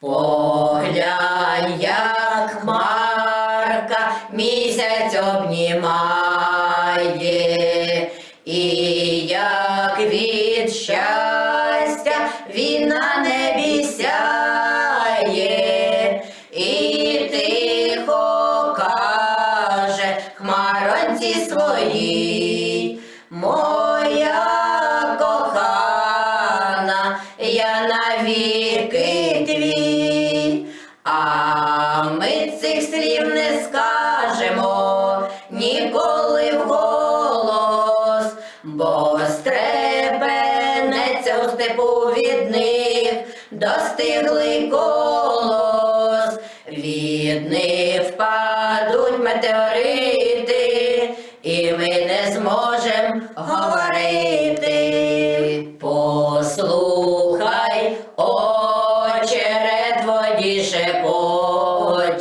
Поглянь, як хмарка місяць обнімає, і як від щастя він на небі сяє, і тихо каже хмаронці своїй, моя кохана, я навіки цих слів не скажемо ніколи вголос, бо стрепенеться у степу від них, достигли колос, від них впадуть метеорити, і ми не зможем говорити. Послухай, очеред воді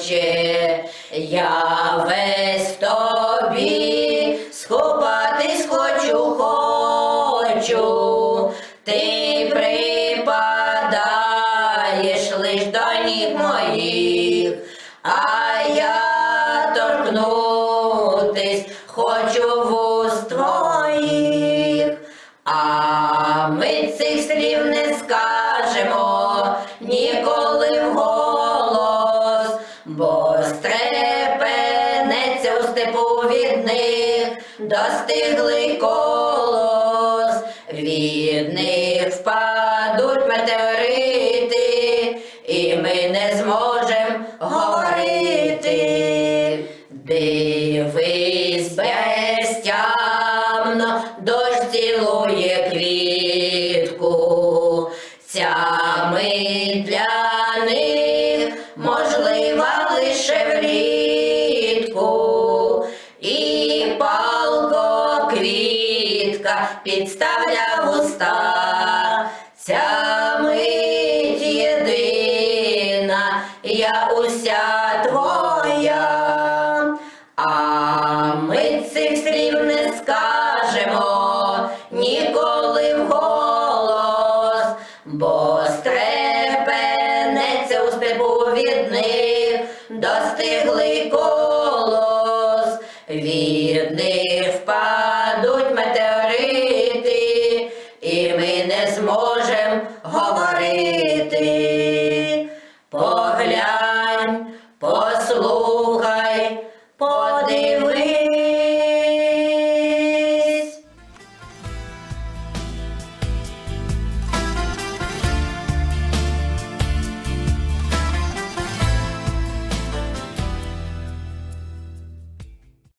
шепоче, я весь в тобі схопатись хочу, хочу, ти припадаєш лиш до ніг моїх, а від них достигли колос, від них впадуть метеорити, і ми не зможемо говорити. Дивись безтямно, дощ цілує квітку, ця мить для них можлива лише в рік. дітка підставля вуста, ця мить єдина, я уся твоя, а ми цих слів не скажемо ніколи вголос, бо стрепенеться у степу від них достигли колос. Від них впав.